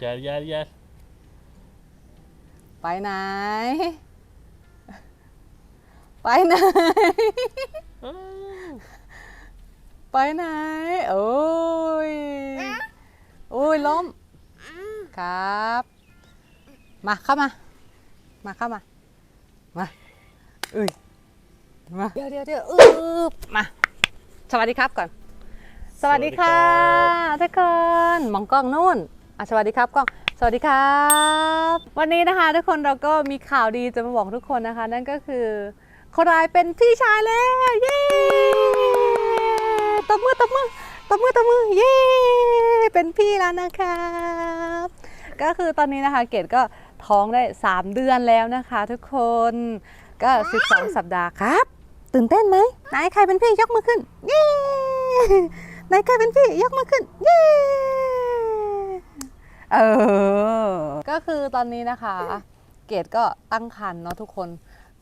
Yes, yes, yes. ไปไหน ไปไหน Oh. ไปไหน โอ้ย โอ้ยล้ม ครับ มาเข้ามา มาเข้ามา มาอุ้ย มา เดี๋ยวเดี๋ยวเดี๋ยวอึบมา สวัสดีครับก่อน สวัสดีค่ะทุกคนมองกล้องนู่น อะสวัสดีครับกล้องสวัสดีครับ วันนี้นะคะ ทุกคนเราก็มีข่าวดีจะมาบอกทุกคนนะคะ นั่นก็คือโคดายเป็นพี่ชายแล้วเย้ตบมือตบมือตบมือตบมือเย้เป็นพี่แล้วนะครับก็คือตอนนี้นะคะเกดก็ท้องได้ 3 เดือนแล้วนะคะ ทุกคนก็ 12 สัปดาห์ครับ ตื่นเต้นไหมไหนใครเป็นพี่ยกมือขึ้นเย้ไหนใครเป็นพี่ยกมือขึ้นเย้ เออ ก็คือตอนนี้นะคะ เกดก็ตั้งครรภ์เนาะทุกคน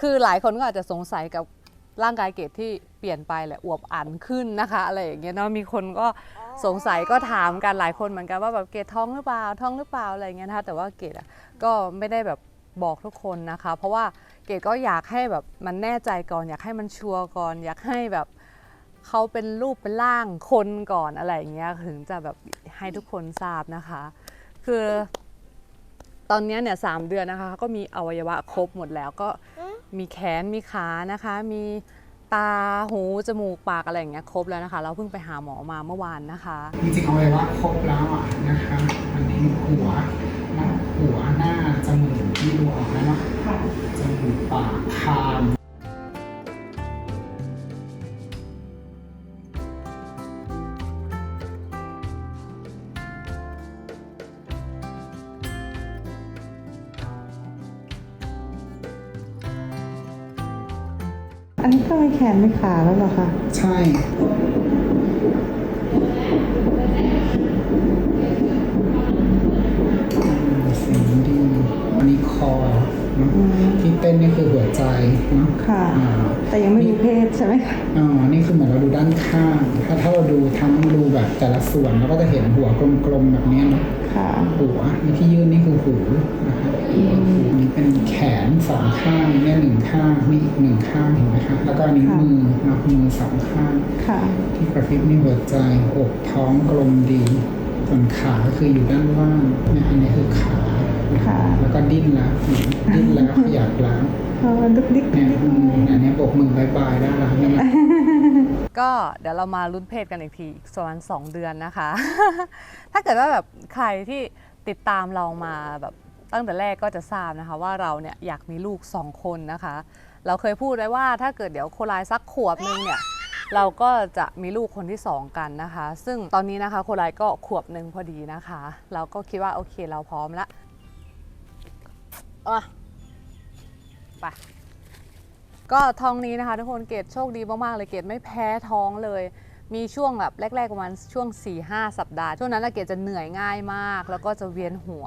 คือหลายคนก็อาจจะสงสัยกับร่างกายเกดที่เปลี่ยนไปแหละอวบอันขึ้นนะคะอะไรอย่างเงี้ยเนาะมีคนก็สงสัยก็ถามกันหลายคนเหมือนกันว่าแบบเกดท้องหรือเปล่าท้องหรือเปล่าอะไรอย่างเงี้ยนะคะแต่ว่าเกดอะก็ไม่ได้แบบบอกทุกคนนะคะ เพราะว่าเกดก็อยากให้แบบมันแน่ใจก่อน อยากให้มันชัวร์ก่อน อยากให้แบบเขาเป็นรูปเป็นร่างคนก่อนอะไรอย่างเงี้ยถึงจะแบบให้ทุกคนทราบนะคะ คือตอนนี้เนี่ยสามเดือนนะคะ ก็มีอวัยวะครบหมดแล้วก็มีแขนมีขานะคะ มีตาหูจมูกปากอะไรอย่างเงี้ยครบแล้วนะคะ เราเพิ่งไปหาหมอมาเมื่อวานนะคะจริงๆอาไว้ว่าครบแล้วอะนะคะอันนี้หัวหัวหน้าจมูกที่ดูออกแล้วเนาะจมูกปากคาง ขนไม่ขาแล้วเหรอคะใช่ เสียงดีอันนี้คอเนอะที่เต้นนี่คือหัวใจเนาะค่ะ อ่า แต่ยังไม่มีเพศใช่ไหมคะ อ๋อ นี่คือเหมือนเราดูด้านข้าง ถ้าถ้าเราดูทั้งดูแบบแต่ละส่วนเราก็จะเห็นหัวกลมๆแบบเนี้ยเนอะ ค่ะหัวนี่ที่ยื่นนี่คือหูนะครับนี่เป็นแขนสองข้างเนี่ยหนึ่งข้างนี่อีกหนึ่งข้างเห็นไหมครับแล้วก็อันนี้ค่ะมือเนาะมือสองข้างค่ะ ที่กระพริบนี่หัวใจอกท้องกลมดีส่วนขาก็คืออยู่ด้านล่างเนี่ยอันนี้คือขาค่ะแล้วก็ดิ้นแล้วดิ้นแล้วขยับแล้วเออดุกดิกเนี่ยอืมอันนี้โบกมือบายบายได้แล้วเนี่ย ก็เดี๋ยวเรามาลุ้นเพศกันอีกทีอีกประมาณสองเดือนนะคะ ถ้าเกิดว่าแบบใครที่ติดตามเรามาแบบตั้งแต่แรกก็จะทราบนะคะ ว่าเราเนี่ยอยากมีลูกสองคนนะคะ เราเคยพูดไว้ว่าถ้าเกิดเดี๋ยวโคลายสักขวบนึงเนี่ยเราก็จะมีลูกคนที่สองกันนะคะ ซึ่งตอนนี้นะคะโคลายก็ขวบหนึ่งพอดีนะคะ เราก็คิดว่าโอเคเราพร้อมละอะไป ก็ท้องนี้นะคะทุกคนเกดโชคดีมากๆเลยเกดไม่แพ้ท้องเลย มีช่วงแบบแรกๆประมาณช่วง 4-5 สัปดาห์ ช่วงนั้นนะเกดจะเหนื่อยง่ายมาก แล้วก็จะเวียนหัว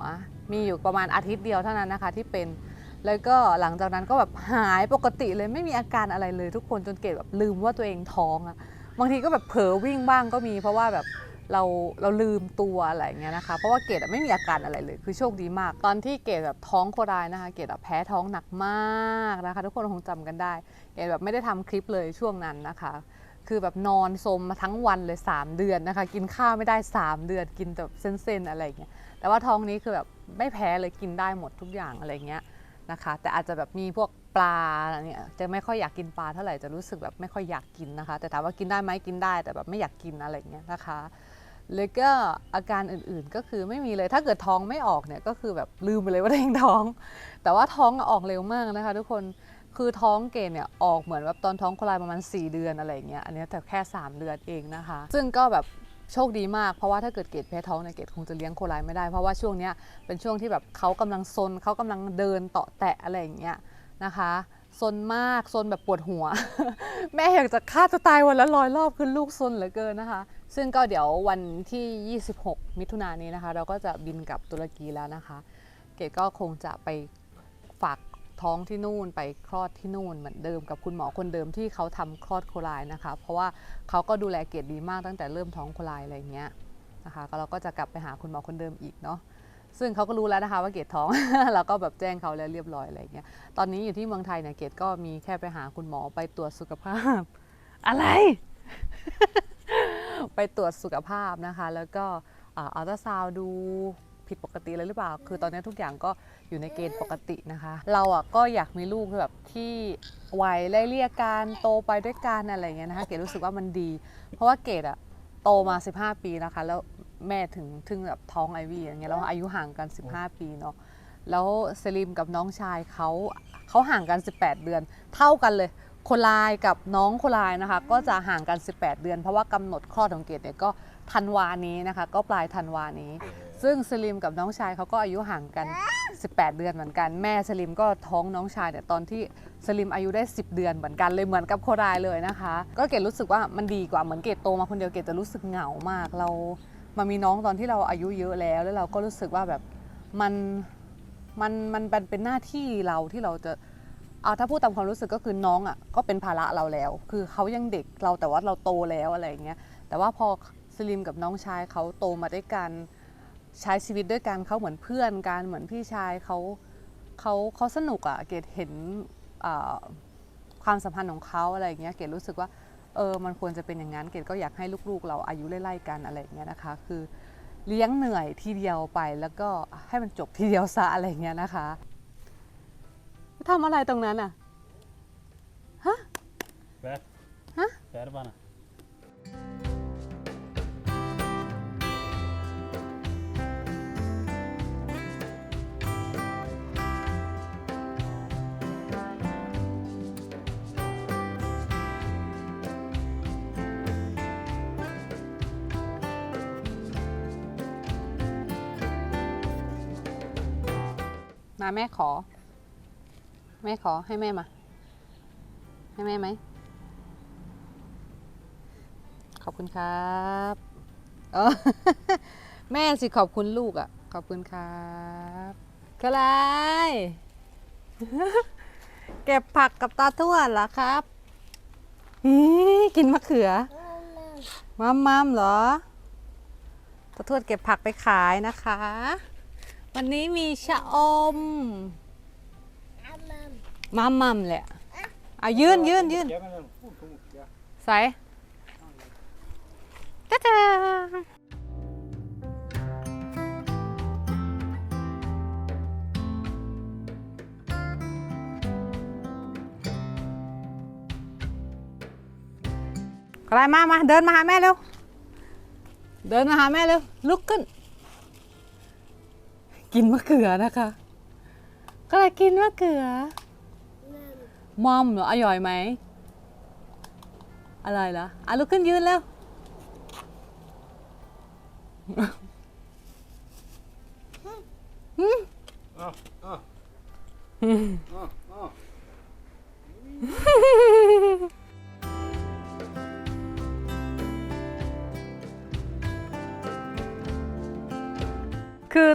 มีอยู่ประมาณอาทิตย์เดียวเท่านั้นนะคะที่เป็นแล้วก็หลังจากนั้นก็แบบหายปกติเลยไม่มีอาการอะไรเลยทุกคนจนเกดแบบลืมว่าตัวเองท้องอะบางทีก็แบบเผลอวิ่งบ้างก็มีเพราะว่าแบบ เราเราลืมตัวอะไรเงี้ยนะคะ เพราะว่าเกดไม่มีอาการอะไรเลย คือโชคดีมาก ตอนที่เกดแบบท้องโคดายนะคะ เกดอะแพ้ท้องหนักมากนะคะ ทุกคนคงจำกันได้ เกดแบบไม่ได้ทำคลิปเลยช่วงนั้นนะคะ คือแบบนอนสมมาทั้งวันเลย 3 เดือนนะคะ กินข้าวไม่ได้ 3 เดือน กินแต่แบบเส้นๆอะไรเงี้ย แต่ว่าท้องนี้คือแบบไม่แพ้เลยกินได้หมดทุกอย่างอะไรเงี้ยนะคะ แต่อาจจะแบบมีพวกปลาอะไรเนี่ยจะไม่ค่อยอยากกินปลาเท่าไหร่จะรู้สึกแบบไม่ค่อยอยากกินนะคะ แต่ถามว่ากินได้ไหมกินได้แต่แบบไม่อยากกินอะไรเงี้ยนะคะ แล้วก็อาการอื่นๆก็คือไม่มีเลยถ้าเกิดท้องไม่ออกเนี่ยก็คือแบบลืมไปเลยว่าตัวเองท้อง แต่ว่าท้องออกเร็วมากนะคะ ทุกคนคือท้องเกณฑ์เนี่ยออกเหมือนแบบตอนท้องโคลายประมาณ 4 เดือนอะไรเงี้ยอันนี้แต่แค่ 3 เดือนเองนะคะ ซึ่งก็แบบโชคดีมากเพราะว่าถ้าเกิดเกดแพ้ท้องเนี่ยเกดคงจะเลี้ยงโคลายไม่ได้เพราะว่าช่วงเนี้ยเป็นช่วงที่แบบเขากำลังซนเขากำลังเดินเตาะแตะอะไรอย่างเงี้ยนะคะ ซนมากซนแบบปวดหัว แม่อยากจะฆ่าตัวตายวันละร้อยรอบคือลูกซนเหลือเกินนะคะ ซึ่งก็เดี๋ยววันที่ 26 มิถุนายนนี้นะคะ เราก็จะบินกลับตุรกีแล้วนะคะ เกดก็คงจะไปฝากท้องที่นู่นไปคลอดที่นู่นเหมือนเดิมกับคุณหมอคนเดิมที่เขาทำคลอดโคลายนะคะ เพราะว่าเขาก็ดูแลเกดดีมากตั้งแต่เริ่มท้องโคลายอะไรเงี้ยนะคะก็เราก็จะกลับไปหาคุณหมอคนเดิมอีกเนาะ ซึ่งเขาก็รู้แล้วนะคะว่าเกดท้อง เราก็แบบแจ้งเขาแล้วเรียบร้อยอะไรอย่างเงี้ย ตอนนี้อยู่ที่เมืองไทยเนี่ยเกดก็มีแค่ไปหาคุณหมอไปตรวจสุขภาพ อะไร ไปตรวจสุขภาพนะคะ แล้วก็อัลตราซาวดูผิดปกติเลยหรือเปล่า คือตอนนี้ทุกอย่างก็อยู่ในเกณฑ์ปกตินะคะ เราอะก็อยากมีลูกแบบที่วัยไล่เลี่ยกันโตไปด้วยกันอะไรอย่างเงี้ยนะคะ เกดรู้สึกว่ามันดี เพราะว่าเกดอะโตมา 15 ปีนะคะ แล้ว แม่ถึงถึงแบบท้องไอวีอย่างเงี้ยแล้วอายุห่างกัน 15 ปีเนาะแล้วเซลิมกับน้องชายเขาเขาห่างกัน 18 เดือน เท่ากันเลยโคลายกับน้องโคลายนะคะ ก็จะห่างกัน 18 เดือน เพราะว่ากำหนดคลอดของเกดเนี่ยก็ธันวานี้นะคะ ก็ปลายธันวานี้ ซึ่งสลิมกับน้องชายเขาก็อายุห่างกัน 18 เดือนเหมือนกัน แม่สลิมก็ท้องน้องชายเนี่ยตอนที่สลิมอายุได้ 10 เดือนเหมือนกันเลยเหมือนกับโครายเลยนะคะ ก็เกดรู้สึกว่ามันดีกว่าเหมือนเกดโตมาคนเดียวเกดจะรู้สึกเหงามากเรา มามีน้องตอนที่เราอายุเยอะแล้ว แล้วเราก็รู้สึกว่าแบบมันมันมันเป็นเป็นหน้าที่เราที่เราจะเอาถ้าพูดตามความรู้สึกก็คือน้องอะก็เป็นภาระเราแล้ว คือเขายังเด็กเราแต่ว่าเราโตแล้วอะไรอย่างเงี้ยแต่ว่าพอสลิมกับน้องชายเขาโตมาด้วยกันใช้ชีวิตด้วยกันเขาเหมือนเพื่อนกันเหมือนพี่ชายเขาเขาเขาสนุกอะเกดเห็นความสัมพันธ์ของเขาอะไรอย่างเงี้ยเกดรู้สึกว่า เออมันควรจะเป็นอย่างนั้นเกดก็อยากให้ลูกๆ เราอายุไล่ๆกันอะไรอย่างเงี้ยนะคะ คือเลี้ยงเหนื่อยทีเดียวไปแล้วก็ให้มันจบทีเดียวซะอะไรอย่างเงี้ยนะคะทำอะไรตรงนั้นอะ Ver. Ha? Ver bana. มาแม่ขอ แม่ขอให้แม่มา ให้แม่ไหม ขอบคุณครับเออแม่สิขอบคุณลูกอะ ขอบคุณครับก็ไรเก็บผักกับตาทวดเหรอครับอีกินมะเขือมัมมัมเหรอตาทวดเก็บผักไปขายนะคะ วันนี้มีชะอมมัมมัมแหละเอายืนยืนยืนใส่จ้าจ้าอะไรมามาเดินมาหาแม่เร็ว เดินมาหาแม่เร็วลุกขึ้น กินมะเขือนะคะก็เลยกินมะเขือมอมเหรออร่อยไหมอะไรล่ะอะลุกขึ้นยืนแล้ว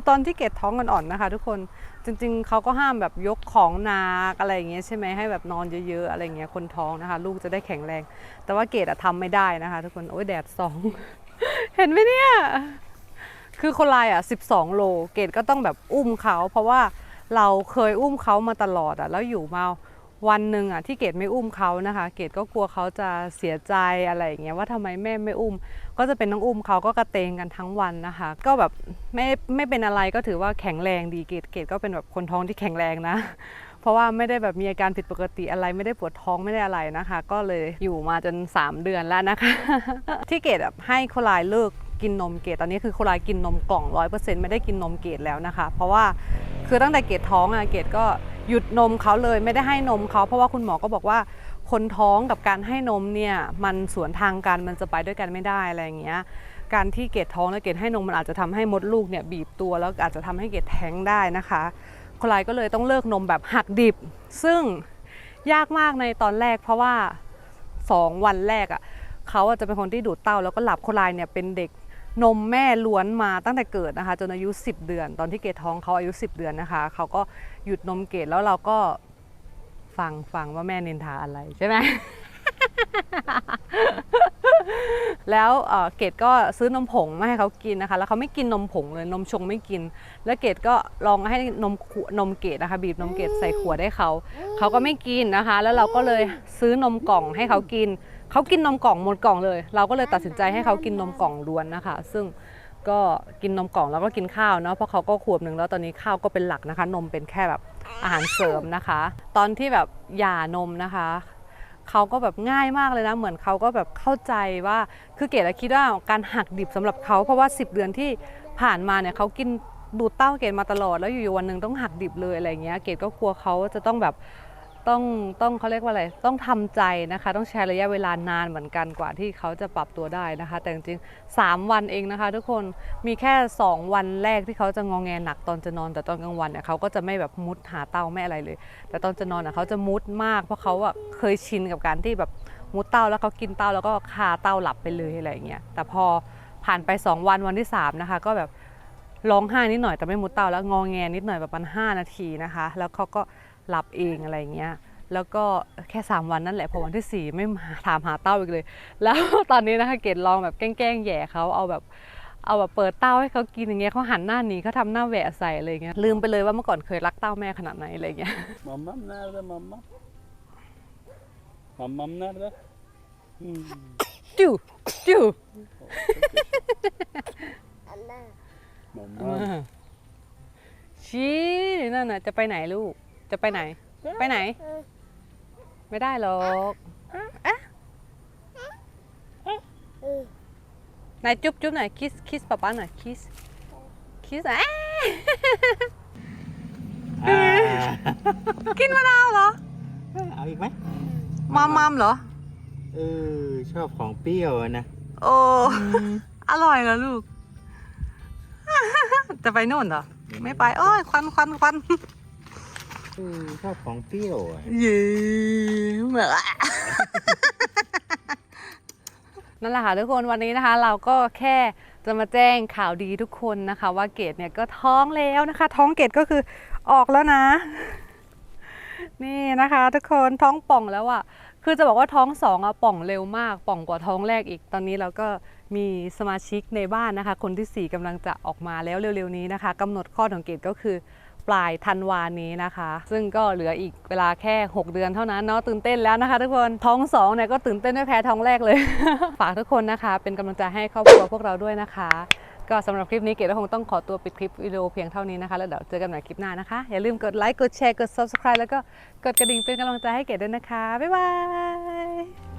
คือตอนที่เกดท้องอ่อนๆนะคะ ทุกคนจริง ๆเขาก็ห้ามแบบยกของหนักอะไรอย่างเงี้ยใช่ไหมให้แบบนอนเยอะๆอะไรอย่างเงี้ยคนท้องนะคะ ลูกจะได้แข็งแรง แต่ว่าเกดอะทำไม่ได้นะคะ ทุกคนโอ้ยแดดสอง เห็นไหมเนี่ยคือคนลายอะ 12 โล เกดก็ต้องแบบอุ้มเขา เพราะว่าเราเคยอุ้มเขามาตลอดอะ แล้วอยู่มา วันหนึ่งอะที่เกดไม่อุ้มเขานะคะ เกดก็กลัวเขาจะเสียใจอะไรอย่างเงี้ยว่าทำไมแม่ไม่อุ้ม ก็จะเป็นน้องอุ้มเขาก็กระเตงกันทั้งวันนะคะ ก็แบบไม่ไม่เป็นอะไรก็ถือว่าแข็งแรงดีเกดเกดก็เป็นแบบคนท้องที่แข็งแรงนะ เพราะว่าไม่ได้แบบมีอาการผิดปกติอะไรไม่ได้ปวดท้องไม่ได้อะไรนะคะ ก็เลยอยู่มาจน 3 เดือนแล้วนะคะ ที่เกดแบบให้โคลายเลิก กินนมเกดตอนนี้คือโคลายกินนมกล่องร้อยเปอร์เซ็นต์ไม่ได้กินนมเกดแล้วนะคะ เพราะว่าคือตั้งแต่เกดท้องอะเกดก็หยุดนมเขาเลยไม่ได้ให้นมเขาเพราะว่าคุณหมอก็บอกว่าคนท้องกับการให้นมเนี่ยมันสวนทางกันมันจะไปด้วยกันไม่ได้อะไรอย่างเงี้ยการที่เกดท้องแล้วเกดให้นมมันอาจจะทำให้มดลูกเนี่ยบีบตัวแล้วอาจจะทำให้เกดแท้งได้นะคะคนไลก็เลยต้องเลิกนมแบบหักดิบ ซึ่งยากมากในตอนแรก เพราะว่า 2 วันแรกอะ่ะเขาจะเป็นคนที่ดูดเต้าแล้วก็หลับคนไลเนี่ยเป็นเด็ก นมแม่ล้วนมาตั้งแต่เกิดนะคะ จนอายุ 10 เดือน ตอนที่เกดท้องเขาอายุ 10 เดือนนะคะ เขาก็หยุดนมเกดแล้วเราก็ฟังฟังว่าแม่นินทาอะไรใช่ไหม แล้วเเกดก็ซื้อนมผงมาให้เขากินนะคะ แล้วเขาไม่กินนมผงเลยนมชงไม่กิน แล้วเกดก็ลองให้นมขวดนมเกดนะคะ บีบนมเกดใส่ขวดให้เขา เขาก็ไม่กินนะคะ แล้วเราก็เลยซื้อนมกล่องให้เขากิน เขากินนมกล่องหมดกล่องเลย เราก็เลยตัดสินใจให้เขากินนมกล่องล้วนนะคะ ซึ่งก็กินนมกล่องแล้วก็กินข้าวเนาะเพราะเขาก็ขวบหนึ่งแล้วตอนนี้ข้าวก็เป็นหลักนะคะ นมเป็นแค่แบบอาหารเสริมนะคะ ตอนที่แบบหย่านมนะคะเขาก็แบบง่ายมากเลยนะ เหมือนเขาก็แบบเข้าใจว่าคือเกดคิดว่าการหักดิบสำหรับเขาเพราะว่า 10 เดือนที่ผ่านมาเนี่ยเขากินดูดเต้าเกดมาตลอดแล้วอยู่ๆวันหนึ่งต้องหักดิบเลยอะไรเงี้ยเกดก็กลัวเขาจะต้องแบบ ต้องต้องเขาเรียกว่าอะไร ต้องทำใจนะคะ ต้องใช้ระยะเวลานานเหมือนกันกว่าที่เขาจะปรับตัวได้นะคะ แต่จริงๆ3วันเองนะคะ ทุกคนมีแค่ 2 วันแรกที่เขาจะงองแงหนักตอนจะนอน แต่ตอนกลางวันเนี่ยเขาก็จะไม่แบบมุดหาเต้าไม่อะไรเลย แต่ตอนจะนอนอะเขาจะมุดมากเพราะเขาอะเคยชินกับการที่แบบมุดเต้าแล้วเขากินเต้าแล้วก็คาเต้าหลับไปเลยอะไรอย่างเงี้ยแต่พอผ่านไป 2 วันวันที่3นะคะก็แบบร้องไห้นิดหน่อยแต่ไม่มุดเต้าแล้วงองแงนิดหน่อยประมาณ5นาทีนะคะ แล้วเขาก็ หลับเองอะไรเงี้ยแล้วก็แค่ 3 วันนั่นแหละพอวันที่ 4 ไม่มาถามหาเต้าอีกเลย แล้วตอนนี้นะคะเกดลองแบบแกล้งแย่เขาเอาแบบเอาแบบเปิดเต้าให้เขากินอย่างเงี้ยเขาหันหน้าหนีเขาทำหน้าแหวะใส่อะไรเงี้ยลืมไปเลยว่าเมื่อก่อนเคยรักเต้าแม่ขนาดไหนอะไรเงี้ย Mamam nerede mamam? Mamam nerede? Hmm. จูจู Mamam. ชี้นั่นน่ะจะไปไหนลูก จะไปไหน ไปไหน ไม่ได้หรอกอะไหนายจุ๊บจุ๊บหน่อยคิสคิสป๊าป๊าหน่อยคิสคิสอะอ่ากินมะนาวเหรอ เอาอีกไหมมามามเหรอ เออ ชอบของเปรี้ยวอะนะ โอ้ อร่อยเหรอลูก จะไปโน่นเหรอ ไม่ไป โอ้ยควันควันควันเออ ชอบของเปรี้ยวอะเย้เหมือนั่นแหละค่ะทุกคนวันนี้นะคะ เราก็แค่จะมาแจ้งข่าวดีทุกคนนะคะ ว่าเกดเนี่ยก็ท้องแล้วนะคะ ท้องเกดก็คือออกแล้วนะ นี่นะคะ ทุกคนท้องป่องแล้วอะ่ะคือจะบอกว่าท้องสองอะป่องเร็วมาก ป่องกว่าท้องแรกอีกตอนนี้เราก็มีสมาชิกในบ้านนะคะ คนที่สี่กำลังจะออกมาแล้วเร็วๆนี้นะคะกำหนดข้อของเกดก็คือ ปลายธันวานี้นะคะ ซึ่งก็เหลืออีกเวลาแค่ 6 เดือนเท่านั้นเนาะตื่นเต้นแล้วนะคะ ทุกคนท้องสองเนี่ยก็ตื่นเต้นไม่แพ้ท้องแรกเลย ฝากทุกคนนะคะ เป็นกำลังใจให้ครอบครัวพวกเราด้วยนะคะ ก็สำหรับคลิปนี้เกดก็คงต้องขอตัวปิดคลิปวิดีโอเพียงเท่านี้นะคะ แล้วเดี๋ยวเจอกันใหม่คลิปหน้านะคะ อย่าลืมกดไลค์กดแชร์กด subscribe แล้วก็กดกระดิ่งเป็นกำลังใจให้เกดด้วยนะคะบ๊ายบาย